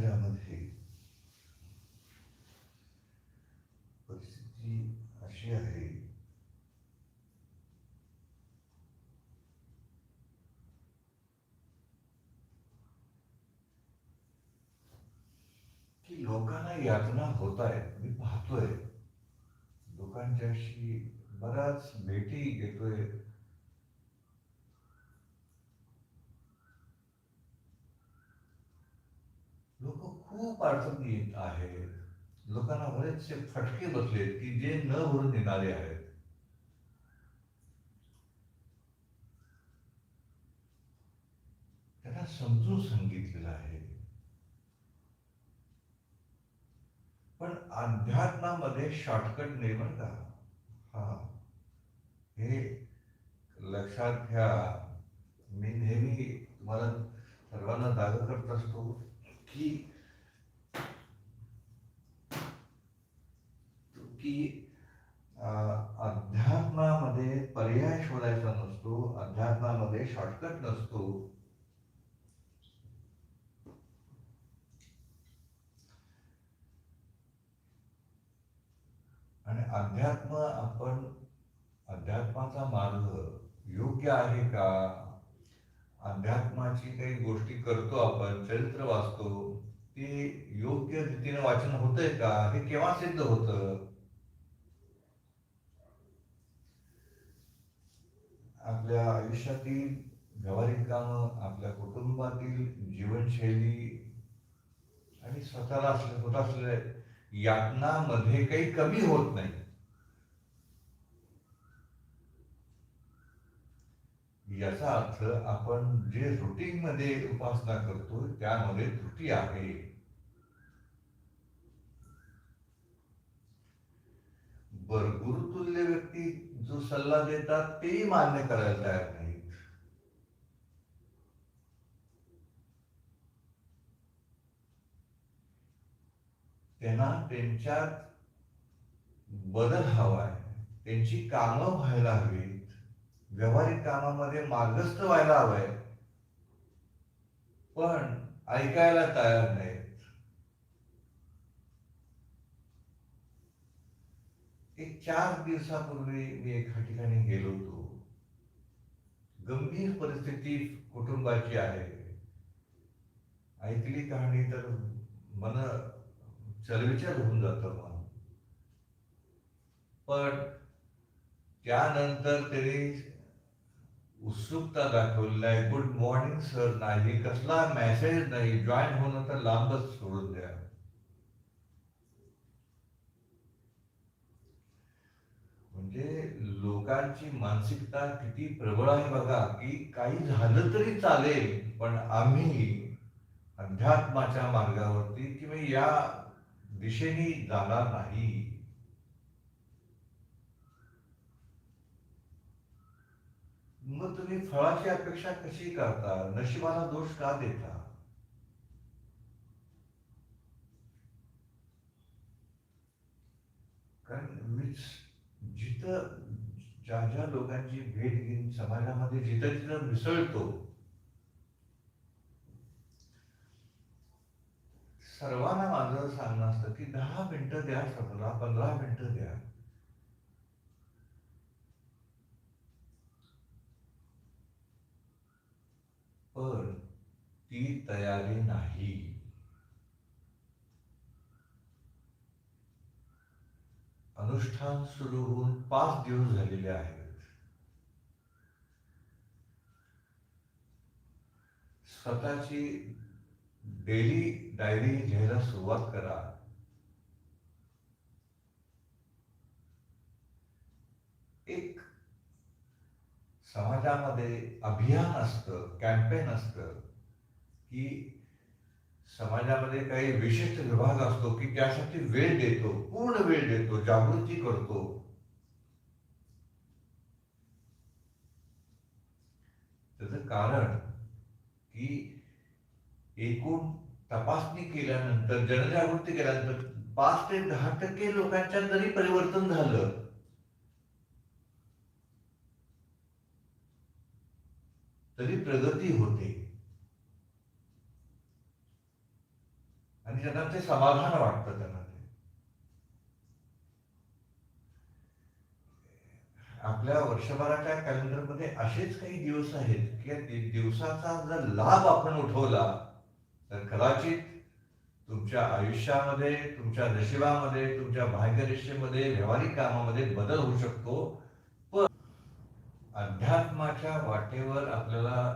समाजामध्ये परिस्थिती अशी आहे. की लोकांना यातना होत आहेत मी पाहतोय. लोकांच्याशी बऱ्याच भेटी घेतोय. खूप अडचणी येत आहेत. लोकांना बरेचसे फटके बसलेत की जे न भरून येणारे आहेत. त्यांना समजून सांगितलेलं आहे. पण अध्यात्मामध्ये शॉर्टकट नाही बरं का? हा. हे लक्षात घ्या. मी नेहमी तुम्हाला सर्वांना जाग करत असतो की की अध्यात्मामध्ये पर्याय शोधायचा नसतो अध्यात्मामध्ये शॉर्टकट नसतो. आणि अध्यात्म आपण अध्यात्माचा मार्ग योग्य आहे का? अध्यात्माची काही गोष्टी करतो आपण चरित्र वाचतो ते योग्य रीतीने वाचन होतंय का? हे केव्हा सिद्ध होतं? आपल्या आयुष्यातील व्यावहारिक कामं आपल्या कुटुंबातील जीवनशैली आणि स्वतःला असले होत असलेल्या यातनामध्ये काही कमी होत नाही. याचा अर्थ आपण जे रुटीन मध्ये उपासना करतो त्यामध्ये त्रुटी आहे. बर गुरुतुल्य व्यक्ती जो सल्ला देतात तेही मान्य करायला तयार नाहीत. त्यांना त्यांच्यात बदल हवा आहे. त्यांची कामं व्हायला हवीत. व्यावहारिक कामामध्ये मार्गस्थ व्हायला हवंय. पण ऐकायला तयार नाहीत. एक चार दिवसापूर्वी मी एका ठिकाणी गेलो होतो. गंभीर परिस्थिती कुटुंबाची आहे. ऐकली कहाणी तर मन चलविचल होऊन जात मन. पण त्यानंतर त्यांनी उत्सुकता दाखवली आहे. गुड मॉर्निंग सर नाही कसला मेसेज नाही. जॉईन होणं तर लांबच सोडून द्या. म्हणजे लोकांची मानसिकता किती प्रबळ आहे बघा की काही झालं तरी चालेल पण आम्ही अध्यात्माच्या मार्गावरती किंवा या दिशेने जाणार नाही. मग तुम्ही फळाची अपेक्षा कशी करता? नशिबाला दोष का देता? कारण मीच जिथं ज्या ज्या लोकांची भेट घेऊन समाजामध्ये जिथं जिथं मिसळतो सर्वांना माझं सांगणं असतं की दहा मिनिटं द्या स्वतःला पंधरा मिनिटं द्या. पण ती तयारी नाही. अनुष्ठान सुरू होऊन पाच दिवस झालेले आहेत. स्वतःची डेली डायरी घ्यायला सुरुवात करा. एक समाजामध्ये अभियान असतं कॅम्पेन असतं की समाजामध्ये काही विशिष्ट विभाग असतो की त्यासाठी वेळ देतो पूर्ण वेळ देतो जागृती करतो. त्याच कारण की एकूण तपासणी केल्यानंतर जनजागृती केल्यानंतर पाच ते दहा टक्के लोकांच्या तरी परिवर्तन झालं. तरी प्रगती होते. आणि त्यांना ते समाधान वाटतं त्यांना ते. आपल्या वर्षभराच्या कॅलेंडरमध्ये असेच काही दिवस आहेत की दिवसाचा जर लाभ आपण उठवला तर कदाचित तुमच्या आयुष्यामध्ये तुमच्या नशिबामध्ये तुमच्या भाग्यरेषेमध्ये व्यावहारिक कामामध्ये बदल होऊ शकतो. पण अध्यात्माच्या वाटेवर आपल्याला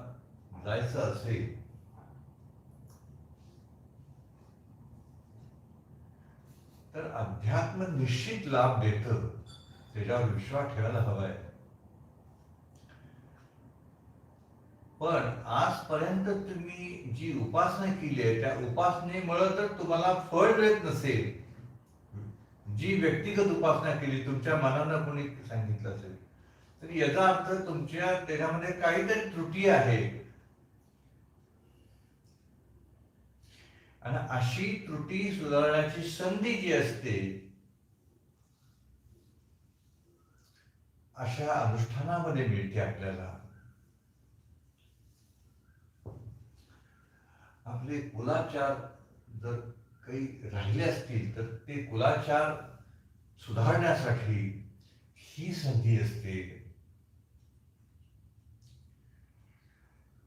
जायचं असेल तर अध्यात्म निश्चित लाभ देत त्याच्यावर विश्वास ठेवायला हवाय. पण आजपर्यंत तुम्ही जी उपासना केली आहे त्या उपासनेमुळे तर तुम्हाला फळ मिळत नसेल. जी व्यक्तिगत उपासना केली तुमच्या मनानं कोणी सांगितलं असेल. तर याचा अर्थ तुमच्या त्याच्यामध्ये काहीतरी त्रुटी आहे. आणि अशी त्रुटी सुधारण्याची संधी जी असते अशा अनुष्ठानामध्ये मिळते आपल्याला. आपले कुलाचार जर काही राहिले असतील तर ते कुलाचार सुधारण्यासाठी ही संधी असते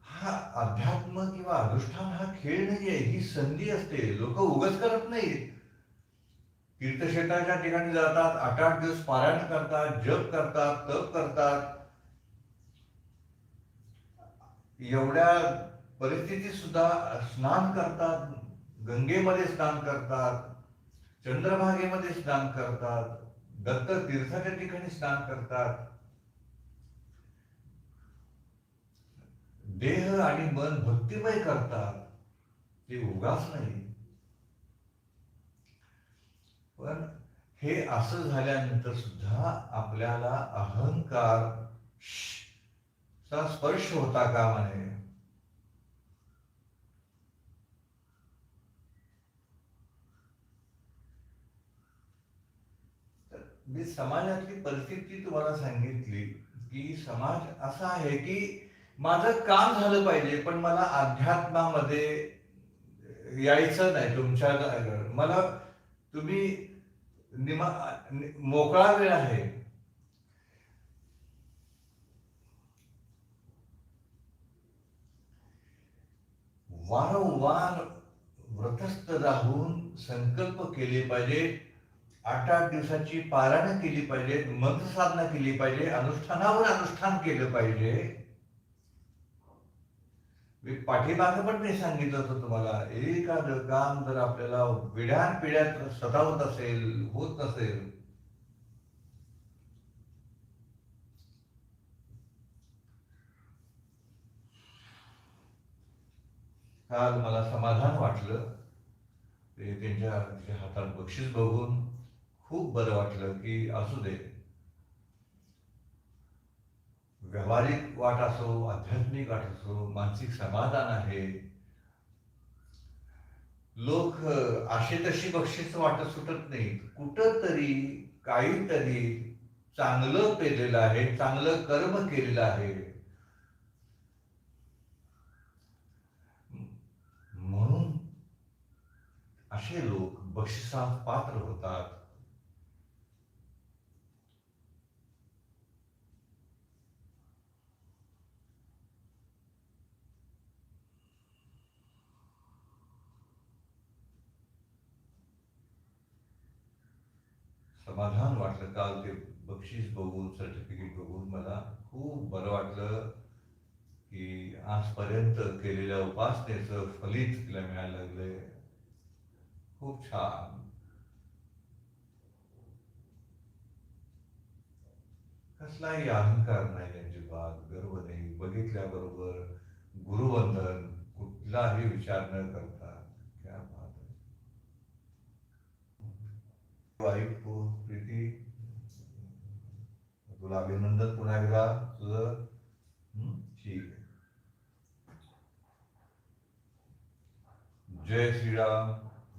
हा अध्यात्म किंवा अनुष्ठान हा खेळ नाही आहे ही संधी असते. लोक उगच करत नाहीत तीर्थक्षेत्राच्या ठिकाणी जातात आठ आठ दिवस पारायण करतात जप करतात तप करतात. एवढ्या परिस्थितीत सुद्धा स्नान करतात गंगेमध्ये स्नान करतात चंद्रभागेमध्ये स्नान करतात दत्त तीर्थाच्या ठिकाणी स्नान करतात. देह आणि मन भक्तिमय करतात ते उगाच नाही. पण हे असं झाल्यानंतर सुद्धा आपल्याला अहंकार चा स्पर्श होता कामा नये. मी समाजातली परिस्थिती तुम्हाला सांगितली की समाज असा आहे की माझं काम झालं पाहिजे पण मला अध्यात्मामध्ये यायचं नाही तुमच्या मला तुम्ही निमा मोकळा वेळ आहे. वारंवार व्रतस्थ राहून संकल्प केले पाहिजे आठ आठ दिवसाची पारायण केली पाहिजे मंत्रसाधना केली पाहिजे अनुष्ठानावर अनुष्ठान केलं पाहिजे. मी पाठीमागं पण ते सांगितलं होतं तुम्हाला. एखादं काम जर आपल्याला पिढ्यान पिढ्यात सतावत असेल होत नसेल काल मला समाधान वाटलं. ते त्यांच्या त्यांच्या हातात बक्षीस बघून खूप बरं वाटलं की असू दे. व्यावहारिक वाट असो आध्यात्मिक वाट असो मानसिक समाधान आहे. लोक अ, अशी तशी बक्षीस वाटत सुटत नाहीत. कुठं तरी काहीतरी चांगलं पेरलेलं आहे चांगलं कर्म केलेलं आहे. म्हणून असे लोक बक्षिसात पात्र होतात. समाधान वाटलं. काल ते बक्षीस बघून सर्टिफिकेट बघून मला खूप बरं वाटलं की आजपर्यंत केलेल्या उपासनेचं फलित तिला मिळायला लागलंय. खूप छान. कसलाही अहंकार नाही अजिबात गर्व नाही. बघितल्याबरोबर गुरुवंदन कुठलाही विचार न करता वाईफ प्रीती तुला अभिनंदन पुन्हा एकदा. तुझं ठीक आहे. जय श्रीराम.